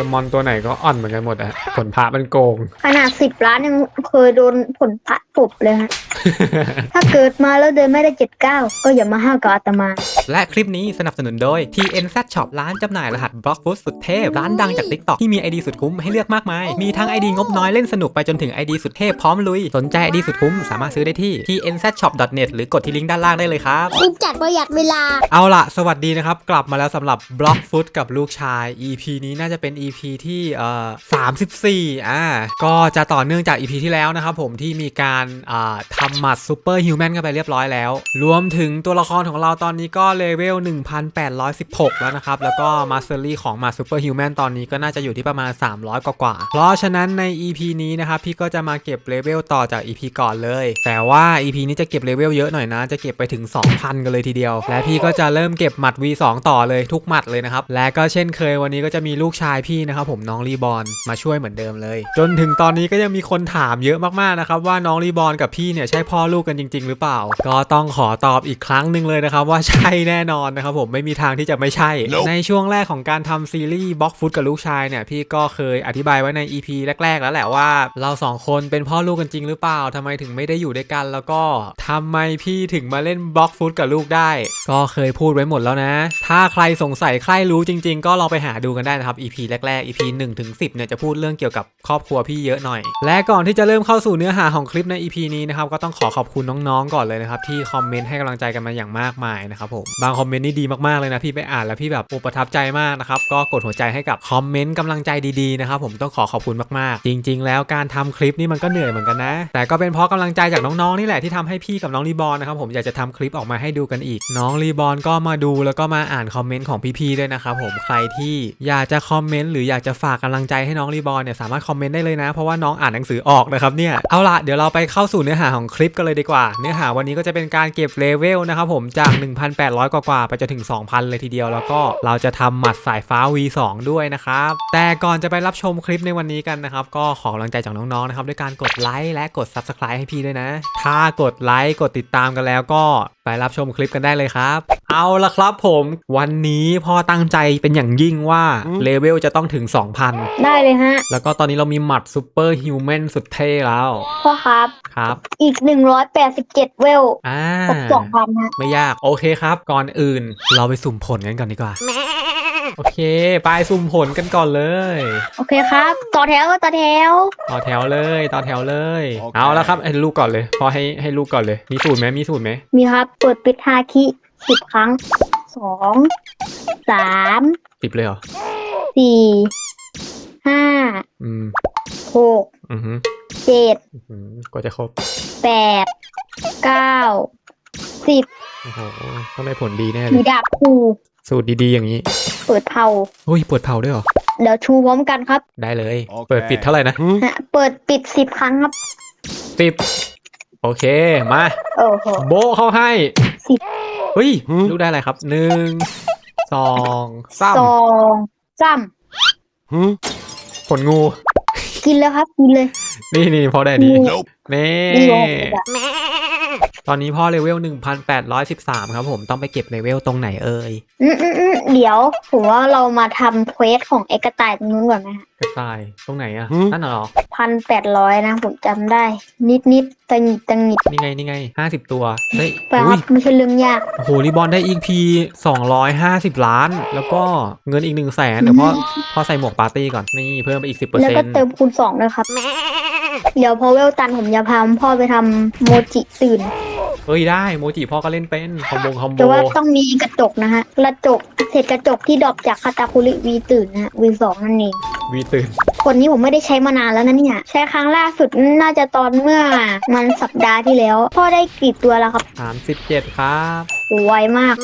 จะมอนตัวไหนก็อ่อนเหมือนกันหมดอะผลพระมันโกง ขนาดสิบล้านยังเคยโดนผลพระปบเลยฮะถ้าเกิดมาแล้วเดินไม่ได้เจ็ดเก้าก็อย่ามาห้าวกับอาตมา และคลิปนี้สนับสนุนโดย TNZ Shop ร้านจำหน่ายรหัสบล็อกฟุตสุดเทพ ร้านดังจาก TikTok ที่มี ID สุดคุ้มให้เลือกมากมาย มีทั้ง ID งบน้อยเล่นสนุกไปจนถึง ID สุดเทพพร้อมลุย สนใจ ID สุดคุ้มสามารถซื้อได้ที่ tnzshop.net หรือกดที่ลิงก์ด้านล่างได้เลยครับรีบจัดประหยัดเวลา เอาล่ะ สวัสดีนะครับ กลับมาแล้วสำหรับบล็อกฟุตกับลูกชาย EP นี้น่าจะเป็น EP ที่เอ่อ34อ่าก็จะต่อเนื่องจาก EP ที่แล้วนะครับผมที่มีการอ่าทำหมัดซูเปอร์ฮิวแมนกันไปเรียบร้อยแล้ว รวมถึงตัวละครของเราตอนนี้ก็เลเวล 1816 แล้วนะครับ แล้วก็มาสเตอรี่ของหมัดซูเปอร์ฮิวแมนตอนนี้ก็น่าจะอยู่ที่ประมาณ 300 กว่าๆเพราะฉะนั้นใน EP นี้นะครับ พี่ก็จะมาเก็บเลเวลต่อจาก EP ก่อนเลย แต่ว่า EP นี้จะเก็บเลเวลเยอะหน่อยนะ จะเก็บไปถึง 2,000 กันเลยทีเดียว และพี่ก็จะเริ่มเก็บหมัด V2 ต่อเลยทุกหมัดเลยนะครับ และก็เช่นเคยวันนี้ก็จะมีลูกชายพี่นะครับผมน้องรีบอลมาช่วยเหมือนเดิมเลย จนถึงตอนนี้ก็ยังมีคนถามเยอะมากๆนะครับว่าน้องรีบอลกับพี่เนี่ยใช่พ่อลูกกันจริง ๆ หรือเปล่า ก็ต้องขอตอบอีกครั้งหนึ่งเลยนะครับ ว่าใช่แน่นอนนะครับผมไม่มีทางที่จะไม่ใช่ Nope ในช่วงแรกของการทำซีรีส์บล็อกฟุตกับลูกชายเนี่ยพี่ก็เคยอธิบายไว้ใน EP แรก ๆ แล้วแหละว่า เราสองคนเป็นพ่อลูกกันจริงหรือเปล่าทำไมถึงไม่ได้อยู่ด้วยกัน แล้วก็ทำไมพี่ถึงมาเล่นบล็อกฟุตกับลูกได้ ก็เคยพูดไว้หมดแล้วนะ ถ้าใครสงสัยใครรู้จริง ๆ ก็ลองไปหาดูกันได้นะครับ EP แรกๆ EP 1ถึง10เนี่ยจะพูดเรื่องเกี่ยวกับครอบครัวพี่เยอะหน่อย และก่อนที่จะเริ่มเข้าสู่เนื้อหาของคลิปใน EP นี้นะครับก็ต้องขอขอบคุณน้องๆก่อนเลยนะครับที่คอมเมนต์ให้กำลังใจกันมาอย่างมากมายนะครับผมบางคอมเมนต์นี่ดีมากๆเลยนะพี่ไปอ่านแล้วพี่แบบโอ้ประทับใจมากนะครับก็กดหัวใจให้กับคอมเมนต์กำลังใจดีๆนะครับผมต้องขอขอบคุณมากๆ จริง ๆ แล้วการทำคลิปนี่มันก็เหนื่อยเหมือนกันนะ แต่ก็เป็นเพราะกำลังใจจากน้องๆนี่แหละที่ทำให้พี่กับน้องรีบอลนะครับผมอยากจะทำคลิปออกมาให้ดูกันอีก น้องรีบอลก็มาดูแล้วก็มาอ่านคอมเมนต์ของพี่ๆด้วยนะครับผมใครที่อยากจะคอมเมนต์หรืออยากจะฝากกำลังใจให้น้องรีบอลเนี่ยสามารถคอมเมนต์ได้เลยนะ เพราะว่าน้องอ่านหนังสือออกนะครับเนี่ยเอาละเดี๋ยวเราไปเข้าสู่เนื้อหาของคลิปกันเลยดีกว่า เนื้อหาวันนี้ก็จะเป็นการเก็บเลเวลนะครับผมจาก 1,800 กว่าๆไปจนถึง 2,000 เลยทีเดียว แล้วก็เราจะทำหมัดสายฟ้า V2 ด้วยนะครับ แต่ก่อนจะไปรับชมคลิปในวันนี้กันนะครับ ก็ขอกำลังใจจากน้องๆนะครับด้วยการกดไลค์และกด Subscribe ให้พี่ด้วยนะ ถ้ากดไลค์กดติดตามกันแล้วก็ รับชมคลิปกันได้เลยครับ เอาละครับผมวันนี้พ่อตั้งใจเป็นอย่างยิ่งว่าเลเวลจะต้องถึง 2,000 ได้เลยฮะ แล้วก็ตอนนี้เรามีหมัดซูเปอร์ฮิวแมนสุดเท่แล้ว พ่อครับ ครับ อีกหนึ่งร้อยแปดสิบเจ็ดเวลอ่าครบสองพันฮะไม่ยากโอเคครับ ก่อนอื่นเราไปสุ่มผลกันก่อนดีกว่า โอเค ไปสุ่มผลกันก่อนเลย โอเคครับ ต่อแถวก็ต่อแถว ต่อแถวเลยต่อแถวเลย โอเค เอาแล้วครับให้ลูกก่อนเลย พอให้ให้ลูกก่อนเลย มีสูตรไหมมีสูตรไหมมีครับเปิดปิดฮาคิสิบครั้งสองสามสิบเลยเหรอ สี่ห้าอืม หกอือหือเจ็ดอื้อหือกว่าจะครบ แปดเก้าสิบโอ้โห ต้องได้ผลดีแน่เลมียดาบคู่สูตรดีๆอย่างนี้เปิดเผาอุ้ยปวดเผาด้วยเหรอ เดี๋ยวชูพร้อมกันครับ ได้เลย โอเค เปิดปิดเท่าไหร่นะฮะเปิดปิดสิบครั้งครับ สิบโอเค มา โอ้โห โบะเข้าให้สิบ เฮ้ยหืมลูกได้อะไรครับ หนึ่ง สองสามสองสามหืมผลงู กินแล้วครับ กินเลย นี่นี่พ่อได้นี่ Nope นี่ดีโอเคอะตอนนี้พ่อเลเวล1813 ครับผมต้องไปเก็บเลเวลตรงไหนเอ่ยอืมอืมอืมเดี๋ยวผมว่าเรามาทำเควสของเอกระต่ายตรงนู้นก่อนไหมฮะกระต่ายตรงไหนอะหืม นั่นเหรอ พันแปดร้อยนะผมจำได้ นิดนิดตังหงิดตังหงิดนี่ไงนี่ไง50 ตัวเฮ้ยแปลอุ้ว่ายไม่ใช่เรื่องยาก โอ้โหรีบอลได้ EP 250 ล้าน แล้วก็เงินอีก1 0 0 0 0แสนเดี๋ยวพ่อพ่อใส่หมวกปาร์ตี้ก่อนนี่เพิ่มไปอีก 10%แล้วก็เติมคูณสองด้วยครับ เดี๋ยวพอเวลตันผมจะพาพ่อไปทำโมจิตื่น เฮ้ยได้โมจิพ่อก็เล่นเป็นคอมโบคอมโบแต่ว่าต้องมีกระจกนะฮะกระจกเศษกระจกที่ดรอปจากคาตาคุริวีตื่นนะฮะวีสองนั่นเองวีตื่นคนนี้ผมไม่ได้ใช้มานานแล้วนะเนี่ย ใช้ครั้งล่าสุดน่าจะตอนเมื่อมันสัปดาห์ที่แล้ว พ่อได้กี่ตัวแล้วครับ37ครับไวมาก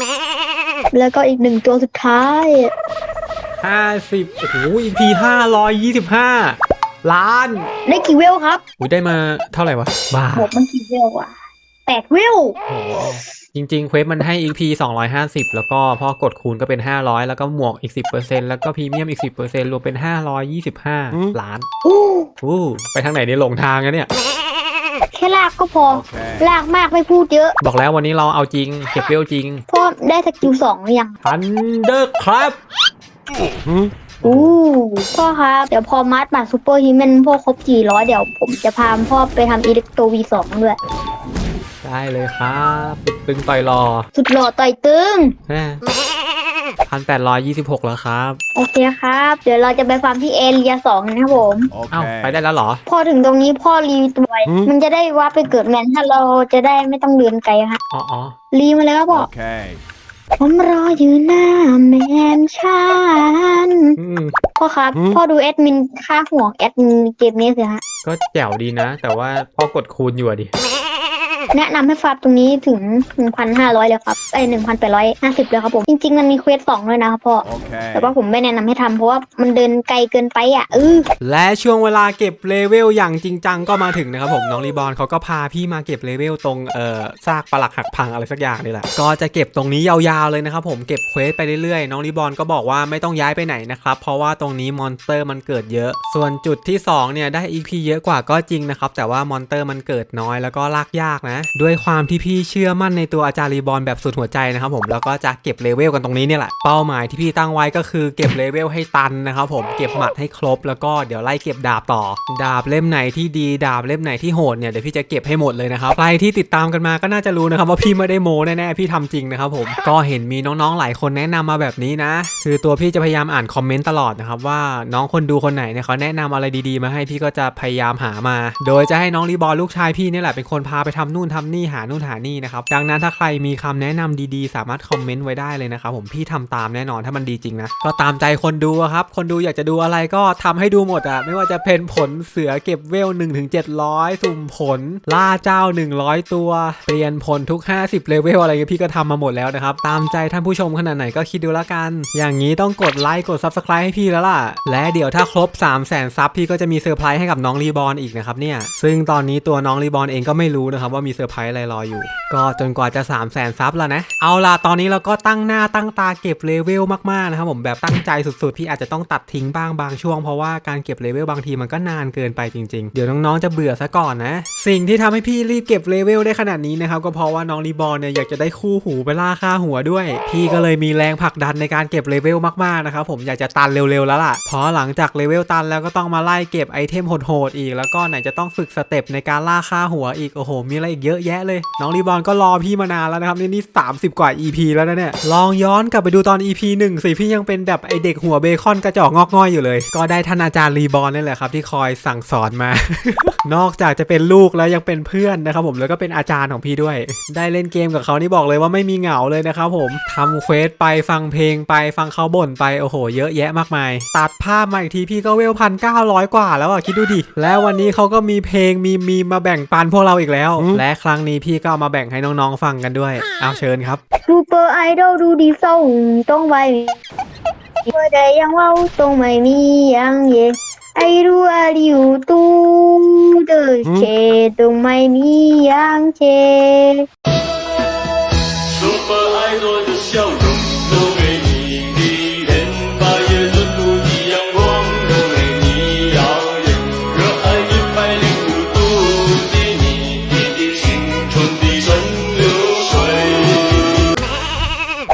แล้วก็อีกหนึ่งตัวสุดท้าย50โอ้โห EP 525 ล้านได้กี่เวลครับอุ้ยได้มาเท่าไหร่วะ บ้าบวกมันกี่เวลอะแปดเวลโอ้โหจริงๆ เควสมันให้ EP 250 แล้วก็พอกดคูณก็เป็น 500 แล้วก็หมวกอีก 10%แล้วก็พรีเมียมอีก 10%รวมเป็น 525 ล้านอู้อู้ไปทางไหนเนี่ยหลงทางกันเนี่ย แค่ลากก็พอโอเคลากมากไม่พูดเยอะ บอกแล้ววันนี้เราเอาจริง เก็บเวลจริงพ่อได้สกิลสองหรือยังทันเดอร์ครับหืม อู้พ่อครับ เดี๋ยวพอมาร์ทบัตรซูเปอร์ฮิวแมนพ่อครบ400เดี๋ยวผมจะพาพ่อไปทำอิเล็กโทร V2 ด้วย ได้เลยครับตึงต่อยรอสุดหล่อต่อยตึง พันแปดร้อยยี่สิบหกแล้วครับ โอเคครับ เดี๋ยวเราจะไปฟาร์มที่เอเรียสองนะครับผม เอ้า ไป Okay. ได้แล้วเหรอ พอถึงตรงนี้พ่อรีตัวไว้หืมมันจะได้ว่าไปเกิดแมนถ้าเราจะได้ไม่ต้องเดินไกลฮะอ๋ออ๋อรีมาแล้วพ่อ Okay. ผมรออยู่หน้าแมนชั่นอืม พ่อครับหืม พ่อดูแอดมินค่าหัวแอดมินเกมนี้สิฮะก็แจ๋วดีนะ แต่ว่าพ่อกดคูณอยู่อะดิ แนะนำให้ฟาร์มตรงนี้ถึง 1,500 เลยครับไอ้1,850เลยครับผม จริง ๆ มันมีเควสสองด้วยนะครับพ่อ Okay. แต่ว่าผมไม่แนะนำให้ทำเพราะว่ามันเดินไกลเกินไปอะเออและช่วงเวลาเก็บเลเวลอย่างจริงจังก็มาถึงนะครับผมน้องรีบอลเขาก็พาพี่มาเก็บเลเวลตรงเอ่อซากปลักหักพังอะไรสักอย่างนี่แหละก็จะเก็บตรงนี้ยาวๆเลยนะครับผมเก็บเควสไปเรื่อยๆ น้องรีบอลก็บอกว่าไม่ต้องย้ายไปไหนนะครับเพราะว่าตรงนี้มอนสเตอร์มันเกิดเยอะ ส่วนจุดที่สองเนี่ยได้ EP เยอะกว่าก็จริงนะครับแต่ว่ามอนสเตอร์มันเกิดน้อยแล้วก็ลากยากนะด้วยความที่พี่เชื่อมั่นในตัวอาจารย์รีบอลแบบสุดหัวใจนะครับผมแล้วก็จะเก็บเลเวลกันตรงนี้เนี่ยแหละเป้าหมายที่พี่ตั้งไว้ก็คือเก็บเลเวลให้ตันนะครับผมเก็บหมัดให้ครบแล้วก็เดี๋ยวไล่เก็บดาบต่อ ดาบเล่มไหนที่ดีดาบเล่มไหนที่โหดเนี่ยเดี๋ยวพี่จะเก็บให้หมดเลยนะครับใครที่ติดตามกันมาก็น่าจะรู้นะครับว่าพี่ไม่ได้โมแน่ๆพี่ทำจริงนะครับผมก็เห็นมีน้องๆหลายคนแนะนำมาแบบนี้นะคือตัวพี่จะพยายามอ่านคอมเมนต์ตลอดนะครับว่าน้องคนดูคนไหนเนี่ยเขาแนะนำอะไรดีๆ มาให้พี่ก็จะพยายามหามา โดยจะให้น้องรีบอลลูกชายพี่เนี่ยแหละเป็นคนพาไปทำนู่นทำนี่หานู่นหานี่นะครับดังนั้นถ้าใครมีคำแนะนำดีๆ สามารถคอมเมนต์ไว้ได้เลยนะครับผมพี่ทำตามแน่นอนถ้ามันดีจริงนะก็ตามใจคนดูครับคนดูอยากจะดูอะไรก็ทำให้ดูหมดอะไม่ว่าจะเป็นผลเสือเก็บเวล1ถึง700สุ่มผลล่าเจ้า 100 ตัว เปลี่ยนผลทุก 50เลเวลอะไรเงี้ยพี่ก็ทำมาหมดแล้วนะครับตามใจท่านผู้ชมขนาดไหนก็คิดดูแล้วกัน อย่างนี้ต้องกดไลค์กด Subscribe ให้พี่แล้วล่ะ และเดี๋ยวถ้าครบ 3 0 0 0 0 0ซับพี่ก็จะมีเซอร์ไพรส์ให้กับน้องรีบอลอีกนะครับเนี่ยซึ่งตอนนี้ตัวน้องรีบอลเองก็ไม่รู้นะครับว่ามีเซอร์ไพรส์อะไรรออยู่ ก็จนกว่าจะ 3 0 0 0 0 0ซับแล้วนะ เอาล่ะ ตอนนี้เราก็ตั้งหน้าตั้งตาเก็บเลเวลมากๆนะครับผมแบบตั้งใจสุดๆ พี่อาจจะต้องตัดทิ้งบ้างบางช่วงเพราะว่าการเก็บเลเวลบางทีมันก็นานเกินไปจริงๆ เดี๋ยวน้องๆจะเบื่อซะก่อนนะ สิ่งที่ทำให้พี่รีบเก็บเลเวลได้ขนาดนี้นะครับก็เพราะว่าน้องรีบอลเนี่ยอยากจะได้คู่หูไปล่าค่าหัวด้วย พี่ก็เลยมีแรงผลักดันในการเก็บเลเวลมากๆนะครับผมอยากจะตันเร็วๆแล้วล่ะเพราะหลังจากเลเวลตันแล้วก็ต้องมาไล่เก็บไอเทมโหดๆอีก แล้วก็ไหนจะต้องฝึกสเต็ปในการล่าค่าหัวอีกโอ้โหมีอะไรอีกเยอะแยะเลย น้องรีบอลก็รอพี่มานานแล้วนะครับนี่นี่30กว่า EP แล้วนะเนี่ย ลองย้อนกลับไปดูตอน EP 1สิพี่ยังเป็นแบบไอเด็กหัวเบคอนกระจอกงอกง่อยอยู่เลย ก็ได้ท่านอาจารย์รีบอลนี่แหละครับที่คอยสั่งสอนมา นอกจากจะเป็นลูกแล้วยังเป็นเพื่อนนะครับผมแล้วก็เป็นอาจารย์ของพี่ด้วย ได้เล่นเกมกับเขานี่บอกเลยว่าไม่มีเหงาเลยนะครับผมทำเควสไปฟังเพลงไปฟังเขาบ่นไปโอ้โห เยอะแยะมากมาย ตัดภาพมาอีกทีพี่ก็เวลพันเก้าร้อยกว่าแล้วอะคิดดูดิแล้ววันนี้เขาก็มีเพลงมีมีมาแบ่งปันพวกเราอีกแล้วและและครั้งนี้พี่ก็เอามาแบ่งให้น้องๆฟังกันด้วย เอาเชิญครับซูเปอร์ไอดอลดูดีส่งต้องไวเมื่อใดยังว้าตรงไม่มียังเย็ไอรู้อาริวตูเดอเชตรงไม่มียังเชซูเปอร์ไอดอลดูส่ง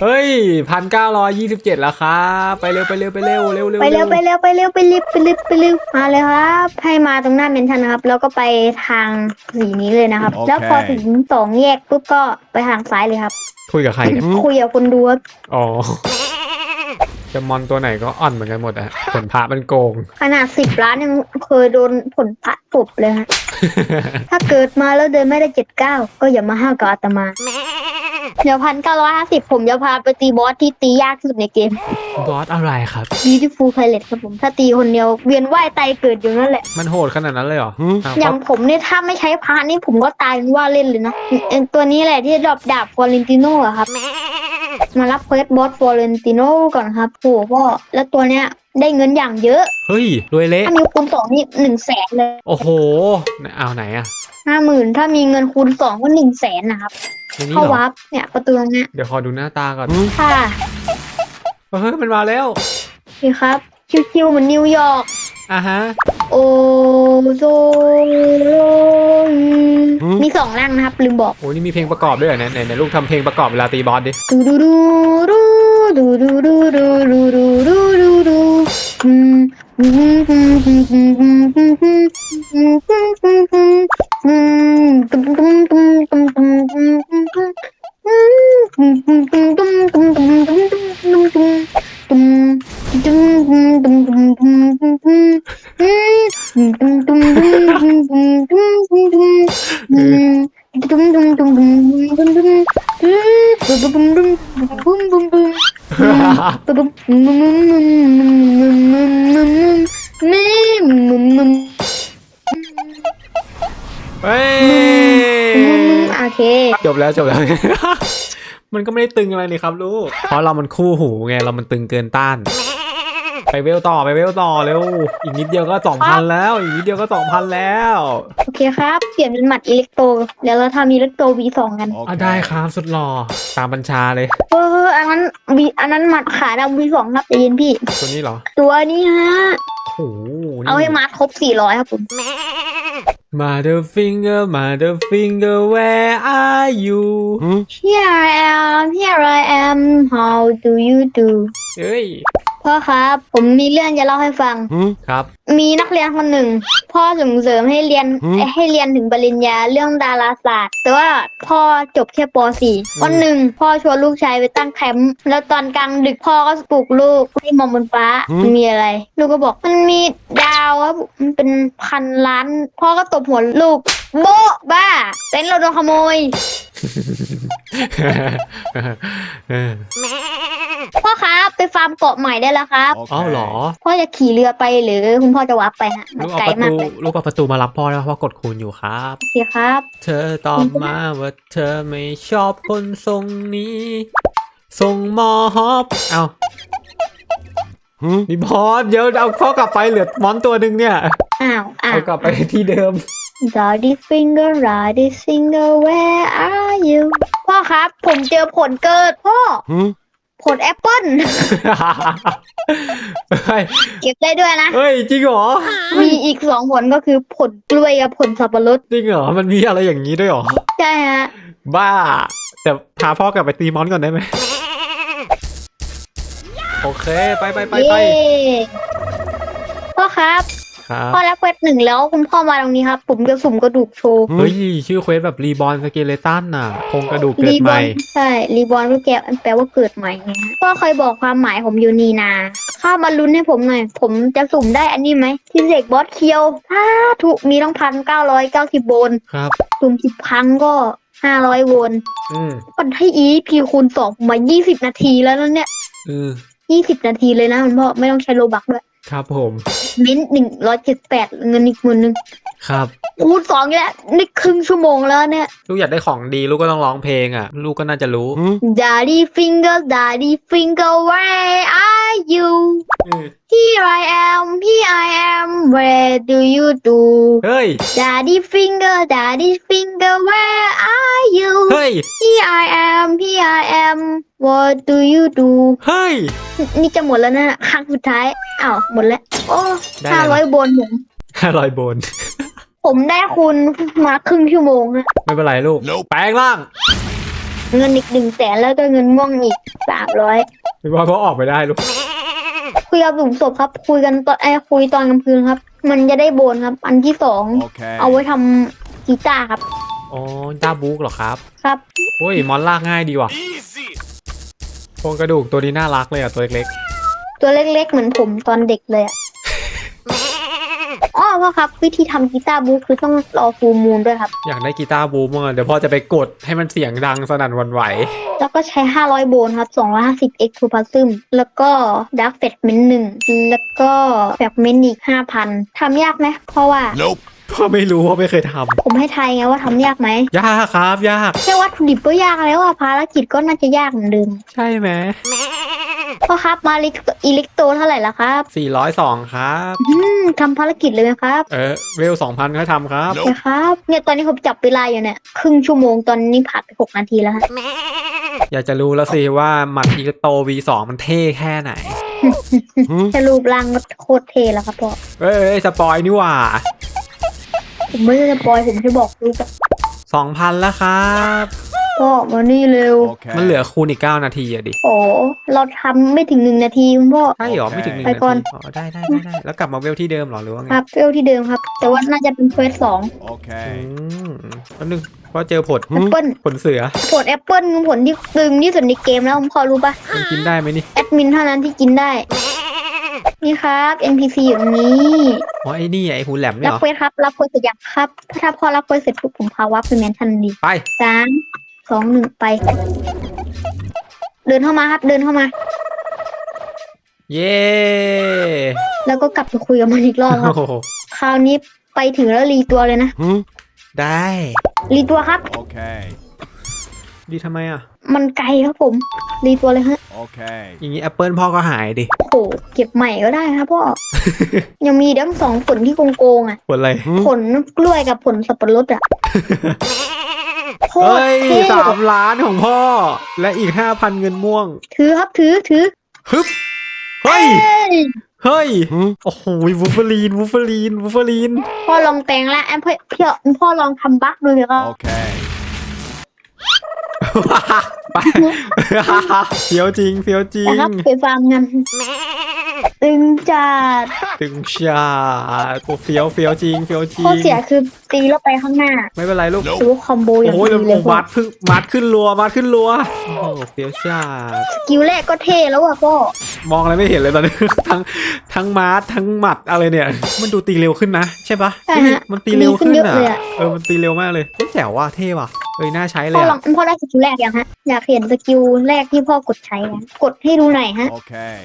เฮ้ยพันเก้าร้อยยี่สิบเจ็ดแล้วครับไปเร็วไปเร็วไปเร็วเร็วเร็วไปเร็วไปเร็วไปเร็วไปรีบไปรีบไปรีบมาเลยครับ ให้มาตรงหน้าเมนชันนะครับ แล้วก็ไปทางสีนี้เลยนะครับโอเคแล้วพอถึงสองแยกปุ๊บก็ไปทางซ้ายเลยครับ คุยกับใครเนี่ยคุยกับคนดูครับอ๋อจะมอนตัวไหนก็อ่อนเหมือนกันหมดอะผลพระมันโกง ขนาดสิบล้านยังเคยโดนผลพระตบเลยฮะถ้าเกิดมาแล้วเดินไม่ได้เจ็ดเก้าก็อย่ามาห้าวกับอาตมา เดี๋ยวพันเก้าร้อยห้าสิบผมจะพาไปตีบอสที่ตียากที่สุดในเกม บอสอะไรครับ Beautiful Pilot ครับผมถ้าตีคนเดียวเวียนว่ายตายเกิดอยู่นั่นแหละ มันโหดขนาดนั้นเลยเหรออ้าวอย่างผมเนี่ยถ้าไม่ใช้พระนี่ผมก็ตายเป็นว่าเล่นเลยนะเอ่อตัวนี้แหละที่ดรอปดาบฟอเรนติโน่อะครับ มารับเควสบอสฟอเรนติโน่ก่อนครับโอ้พ่อแล้วตัวเนี้ยได้เงินอย่างเยอะเฮ้ยรวยเละ ถ้ามีคูณสองนี่หนึ่งแสนเลยโอ้โหเอาไหนอะห้าหมื่นถ้ามีเงินคูณสองก็หนึ่งแสนนะครับ ในนี้เข้าเหรอวับเนี่ยประตูตรงเนี้ยเดี๋ยวขอดูหน้าตาก่อนค่ะเฮ้ยมันมาแล้วนี่ครับชิวๆเหมือนนิวยอร์กอะฮะ โอโซมีสองร่างนะครับ ลืมบอก โอ้นี่มีเพลงประกอบด้วยเหรอเนี่ยไหนไหนลูกทำเพลงประกอบเวลาตีบอสดิดูดูดูดูดูดูดูดูดูดูดูดูเ Boom, boom, boom. เค จบแล้วจบแล้ว มันก็ไม่ได้ตึงอะไรนี่ครับลูก เพราะเรามันคู่หูไงเรามันตึงเกินต้าน ไปเวลต่อไปเวลต่อเร็ว อีกนิดเดียวก็สองพันแล้ว อีกนิดเดียวก็สองพันแล้ว โอเคครับ เปลี่ยนเป็นหมัดอิเล็กโตรเดี๋ยวเราทำอิเล็กโตร V2 กัน อะได้ครับสุดหล่อตามบัญชาเลย เอออันนั้น V อันนั้นหมัดขาดำ V2 ครับใจเย็นพี่ ตัวนี้เหรอ ตัวนี้ฮะ โอ้โหนี่เอาให้มาครบ400ครับผม Mother finger Mother finger where are you Here I am Here I am How do you do เอ้ย พ่อครับ ผมมีเรื่องจะเล่าให้ฟังครับ มีนักเรียนคนหนึ่ง พ่อส่งเสริมให้เรียนให้เรียนถึงปริญญาเรื่องดาราศาสตร์ แต่ว่าพ่อจบแค่ป .4 วันหนึ่งพ่อชวนลูกชายไปตั้งแคมป์แล้วตอนกลางดึกพ่อก็ปลุกลูกให้มองบนฟ้ามันมีอะไร ลูกก็บอกมันมีดาวครับมันเป็นพันล้าน พ่อก็ตบหัวลูก โบ๊ะบ้าเต็นท์เราโดนขโมยเออพ่อครับไปฟาร์มเกาะใหม่ได้แล้วครับอ้าวเหรอ พ่อจะขี่เรือไปหรือคุณพ่อจะวับไปฮะมันลูกเอาไกลประมาตูกเลยลูกเอาประตูมารับพ่อได้ไหมพ่อกดคูณอยู่ครับ โอเคครับ เธอตอบมาว่าเธอไม่ชอบคนทรงนี้ ทรงมอฮอบเอา นี่พอสเดี๋ยวเอาพ่อกลับไปเหลือมอนตัวหนึ่งเนี่ยอ้าวอ้าว เอากลับไปที่เดิม Daddy finger Daddy finger where are you พ่อครับ ผมเจอผลเกิดพ่อ ผลแอปเปิ้ล เฮ้ยเก็บได้ด้วยนะ เฮ้ยจริงเหรอมีอีกสองผลก็คือผลกล้วยกับผลสับปะรดจริงเหรอมันมีอะไรอย่างนี้ด้วยเหรอ ใช่ฮะ บ้า แต่พาพ่อกลับไปตีมอนก่อนได้ไหม โอเคไปไปไปไปเย้พ่อครับ ครับพ่อรับเควสหนึ่งแล้วคุณพ่อมาตรงนี้ครับ ผมจะสุ่มกระดูกโชว์เฮ้ยชื่อเควสแบบรีบอ n สเกเลตันน่ะโครงกระดูกเกิดรีใหบอม่ นใช่รีบอนก็แกแปลว่าเกิดใหม่ไงฮะพ่อเคยบอกความหมายผมอยู่นีนาเข้ามาลุ้นให้ผมหน่อย ผมจะสุ่มได้อันนี้ไหมที่เสกบอสเคียวถ้าถูกมีต้องพันเก้าร้อยเก้าสิบโบนครับ สุ่มสิบครั้งก็ห้าร้อยโวลต์อืมมันให้อีพีคูณสองมายี่สิบนาทีแล้วนะเนี่ยเออ ยี่สิบนาทีเลยนะคุณพ่อไม่ต้องใช้โลบักด้วย ครับผมมิ้นหนึ่งร้อยเจ็ดแปดเงินอีกหมื่นหนึ่ง ครับคูณสองเนี่ยนี่ครึ่งชั่วโมงแล้วเนี่ย ลูกอยากได้ของดีลูกก็ต้องร้องเพลงอะ ลูกก็น่าจะรู้ Daddy finger Daddy finger where are you อืม Here I am Here I am Where do you do เฮ้ย Daddy finger Daddy finger where are you เฮ้ย Here I am Here I am What do you do เฮ้ย นี่จะหมดแล้วนะครั้งสุดท้ายอ้าวหมดแล้ว โอ้ได้ห้าแล้ว ร้อยบนผม ห้าร้อยโบน ผมได้คุณมาครึ่งชั่วโมงฮะไม่เป็นไรลูก แปลงร่างเงินอีกหนึ่งแสนแล้วก็เงินม่วงอีกสามร้อยไม่ว่าเขาออกไปได้ลูก คุยกับหลุมศพครับ คุยกันตอนไอ้ยคุยตอนกลางคืนครับ มันจะได้โบนครับ อันที่สอง Okay. เอาไว้ทำกีตาร์ครับ อ๋อจ้าบุ๊กเหรอครับครับ โอ้ยมอนลากง่ายดีว่ะโครงกระดูกตัวนี้น่ารักเลยอะตัวเล็กตัวเล็กๆเหมือนผมตอนเด็กเลยอะ อ๋อพ่อครับ วิธีทำกีตาร์บูคือต้องรอฟูลมูนด้วยครับๆอยากได้กีตาร์บูมอะเดี๋ยวพ่อจะไปกดให้มันเสียงดังสนั่นหวันไหว แล้วก็ใช้ 500 โบนครับ 250 x ทูพาซึมแล้วก็ดักเฟดเมนหนึ่งแล้วก็แฟกเมนอีก 5,000ทำยากไหมเพราะว่า Nope. พ่อไม่รู้พ่อไม่เคยทผมให้ทายไงว่าทำยากไหมำยากครับยาก แค่วัตถุดิบก็ยากแล้วอะภารกิจก็น่าจะยากเหมือนเดิม ใช่ไหม พ่อครับมาลิอิเล็กโตรเท่าไหร่ละครับ402 ครับ อืมทำภารกิจเลยไหมครับเออเวล2,000ค่อยทำครับโอเคครับ เนี่ยตอนนี้ผมจับเวลาอยู่เนี่ยครึ่งชั่วโมงตอนนี้ผ่านไปหกนาทีแล้วฮะอยากจะรู้แล้วสิว่าหมัดอีโต V2 มันเท่แค่ไหนแค่รูปร่างก็โคตรเท่แล้วครับพ่อเอ้ยเอ้ยสปอยนี่หว่าผมไม่ได้จะปล่อยผมจะบอกรูป2,000แล้วครับ พ่อมานี่เร็ว Okay. มันเหลือคูณอีก 9 นาทีอะดิโอ้เราทำไม่ถึงหนึ่งนาทีคุณพ่อ ใช่เหรอ ไม่ถึงหนึ่งไปนาก่อนทีอ๋อได้ได้ได้ได้แล้วกลับมาเวลที่เดิมเหรอหรือว่าไงครับเวลที่เดิมครับ แต่ว่าน่าจะเป็นเควสสอง อื Okay. มแป๊บนึงเพราะเจอผลแอปเปิลผลเสือผลแอปเปิลคือผลที่ตึงที่สุดในเกมแล้วคุณพ่อรู้ปะมันกินได้ไหมนี่แอดมินเท่านั้นที่กินได้ นี่ครับ NPC อยู่ตรงนี้ อ๋อไอ้นี่ไอ้หูแหลมเนี่ยรับเหรอ เควสครับ รับเควสเสร็จยังครับ ถ้าพอรับเควสเสร็จปุ๊บผมพาวับไปแมนทันดีไปสาม สองหนึ่งไป เดินเข้ามาครับ เดินเข้ามา เย้แล้วก็กลับไปคุยกับมันอีกรอบครับ โอ้โหคราวนี้ไปถึงแล้วรีตัวเลยนะได้ รีตัวครับ Okay. ดีทำไมอะ มันไกลครับผม รีตัวเลยฮะ Okay. อย่างนี้แอปเปิลพ่อก็หายดิโอ้โห เก็บใหม่ก็ได้ครับพ่อ ยังมีทั้งสองผลที่โกงๆอะ ผลอะไรผลกล้วยกับผลสับปะรดอะ โคตรเฮ้ยเท่สามล้านของพ่อ และอีกห้าพันเงินม่วง ถือครับถือถือฮึบเฮ้ยเอ้ยเฮ้ย โอ้โหวูฟเฟอรีนวูฟเฟอรีนวูฟเฟอรีน พ่อลองแต่งแล้วแอมพ่อพี่พ่อลองทำบั๊กดูเลยครับ Okay. ไป เฟี้ยวจริงเฟี้ยวจริงนะครับไปฟาร์มกันตึงจัดตึงชาตัวเฟี้ยวเฟี้ยวจริงเฟี้ยวจริข้องเสียคือตีแล้วไปข้างหน้า ไม่เป็นไรลูกถือว่าคอมโบอย่างโอ้ยดีแล้วเลยพ่อมัดพึ่งมัดขึ้นรัวมัดขึ้นรัวโอ้โหเฟี้ยวชาสกิลแรกก็เท่แล้วอะพ่อมองอะไรไม่เห็นเลยตอนนี้ทั้งทั้งมาร์ททั้งหมัดอะไรเนี่ย มันดูตีเร็วขึ้นนะ ใช่ปะใช่ฮะมันตีเร็วขึ้นดีขึ้นเยอะอะเลยอะเออมันตีเร็วมากเลยเฮ้ยแจ๋วว่ะเท่ว่ะเอ้ยน่าใช้เลพ่อยลออะงพ่อได้สกิลแรกยังฮะอยากเห็นสกิลแรกที่พ่อกดใช้อะกดให้ดูหน่อยฮะ Okay.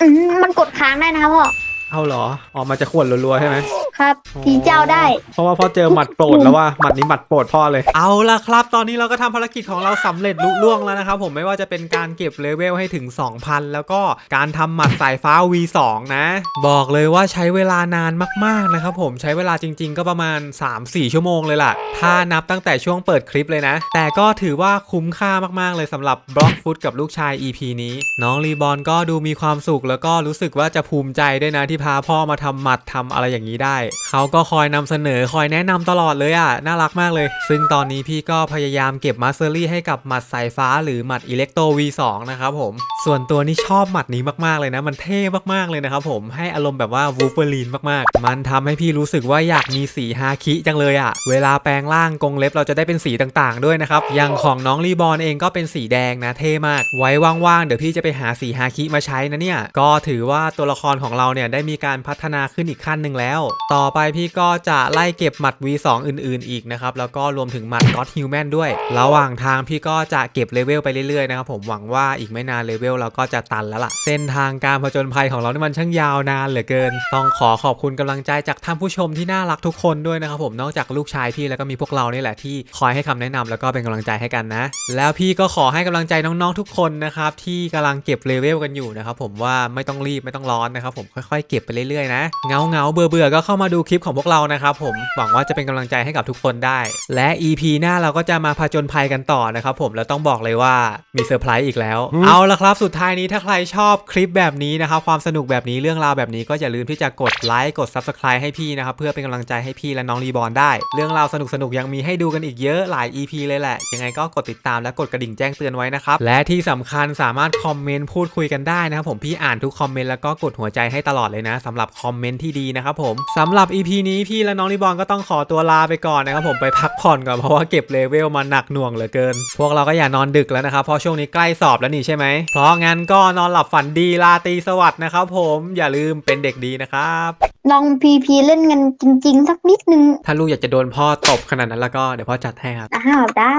อืมมันกดค้างได้นะครับพ่อ เอาเหรอ ออกมาจะขวดรัวๆใช่ไหม ครับตีเจ้าได้ เพราะว่าพ่อเจอหมัดโปรดแล้วว่าหมัดนี้หมัดโปรดพ่อเลย เอาละครับ ตอนนี้เราก็ทำภารกิจของเราสำเร็จลุล่วงแล้วนะครับผมไม่ว่าจะเป็นการเก็บเลเวลให้ถึง 2,000 แล้วก็การทำหมัดสายฟ้า V2 นะ บอกเลยว่าใช้เวลานานมากๆนะครับผมใช้เวลาจริง ๆ ก็ประมาณ 3-4 ชั่วโมงเลยล่ะ ถ้านับตั้งแต่ช่วงเปิดคลิปเลยนะ แต่ก็ถือว่าคุ้มค่ามากๆเลยสำหรับบล็อกฟุตกับลูกชาย EP นี้ น้องรีบอลก็ดูมีความสุขแล้วก็รู้สึกว่าจะภูมิใจด้วยนะที่พาพ่อมาทำหมัดทำอะไรอย่างนี้ได้เขาก็คอยนำเสนอคอยแนะนำตลอดเลยอะ น่ารักมากเลย ซึ่งตอนนี้พี่ก็พยายามเก็บมาสเตอรี่ให้กับหมัดสายฟ้าหรือหมัดอิเล็กโต V2 นะครับผม ส่วนตัวนี่ชอบหมัดนี้มากๆเลยนะ มันเท่มากๆเลยนะครับผม ให้อารมณ์แบบว่าวูฟเฟอรีนมากๆ มันทำให้พี่รู้สึกว่าอยากมีสีฮาคิจังเลยอะ เวลาแปลงร่างกรงเล็บเราจะได้เป็นสีต่างๆ ด้วยนะครับ อย่างของน้องรีบอลเองก็เป็นสีแดงนะ เท่มาก ไว้ว่างๆ เดี๋ยวพี่จะไปหาสีฮาคิมาใช้นะเนี่ย ก็ถือว่าตัวละครของเราเนี่ยได้มีการพัฒนาขึ้นอีกขั้นหนึ่งแล้วต่อไปพี่ก็จะไล่เก็บหมัด V2 อื่นๆอีกนะครับ แล้วก็รวมถึงหมัด God Human ด้วย ระหว่างทางพี่ก็จะเก็บเลเวลไปเรื่อยๆนะครับผมหวังว่าอีกไม่นานเลเวลเราก็จะตันแล้วล่ะ เส้นทางการผจญภัยของเรานี่มันช่างยาวนานเหลือเกิน ต้องขอขอบคุณกำลังใจจากท่านผู้ชมที่น่ารักทุกคนด้วยนะครับผมนอกจากลูกชายพี่แล้วก็มีพวกเรานี่แหละที่คอยให้คำแนะนำแล้วก็เป็นกำลังใจให้กันนะ แล้วพี่ก็ขอให้กำลังใจน้องๆทุกคนนะครับที่กำลังเก็บเลเวลกันอยู่นะครับผมว่าไม่ต้องรีบไม่ต้องร้อนนะครับผมค่อยๆ เก็บไปเรื่อยๆนะเงาเงาเบื่อเบื่อก็เข้ามาดูคลิปของพวกเรานะครับผมหวังว่าจะเป็นกำลังใจให้กับทุกคนได้ และ EP หน้าเราก็จะมาผจญภัยกันต่อนะครับผมแล้วต้องบอกเลยว่ามีเซอร์ไพรส์อีกแล้ว เอาละครับสุดท้ายนี้ถ้าใครชอบคลิปแบบนี้นะครับความสนุกแบบนี้เรื่องราวแบบนี้ก็อย่าลืมที่จะกดไลค์กด Subscribe ให้พี่นะครับเพื่อเป็นกำลังใจให้พี่และน้องรีบอลได้ เรื่องราวสนุกๆยังมีให้ดูกันอีกเยอะหลาย EP เลยแหละ ยังไงก็กดติดตามและกดกระดิ่งแจ้งเตือนไว้นะครับและที่สำคัญสามารถคอมเมนต์พูดคุยกันได้นะครับผมพี่อ่านทุกคอมเมนต์แล้วก็กดหัวใจให้ตลอดเลยนะสำหรับคอมเมนต์ที่ดีนะครับผมสำหรับ EP นี้พี่และน้องรีบอลก็ต้องขอตัวลาไปก่อนนะครับผมไปพักผ่อนก่อนเพราะว่าเก็บเลเวลมาหนักหน่วงเหลือเกิน พวกเราก็อย่านอนดึกแล้วนะครับเพราะช่วงนี้ใกล้สอบแล้วนี่ใช่ไหมเพราะงั้นก็นอนหลับฝันดีลาตรีสวัสดิ์นะครับผมอย่าลืมเป็นเด็กดีนะครับลองพีพีเล่นกันจริง ๆ สักนิดนึง ถ้าลูกอยากจะโดนพ่อตบขนาดนั้นแล้วก็เดี๋ยวพ่อจัดให้ครับ อ้าวได้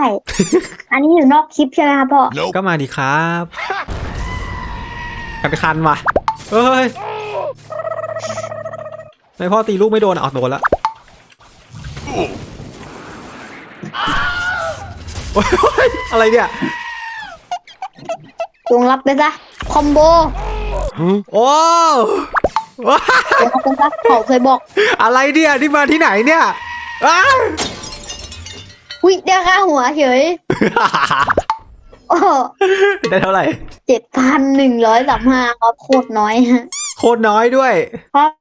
อันนี้อยู่นอกคลิปใช่ไหมครับพ่อ Nope. ก็มาดีครับคันคันๆว่ะเฮ้ยทำ ไม่พ่อตีลูกไม่โดนอะอ๋อโดนละโอ๊ยอะไรเนี่ยจงรับไปซะคอมโบโอ้ว้าจงรับไปซะเขาเคยบอก อะไรเนี่ยที่มาที่ไหนเนี่ยอ้าวอุ้ยได้ค่าหัวเฉยโอ้ได้เท่าไหร่เจ็ดพันหนึ่งร้อยสามห้าครับโคตรน้อยฮะ โคตรน้อยด้วยครับ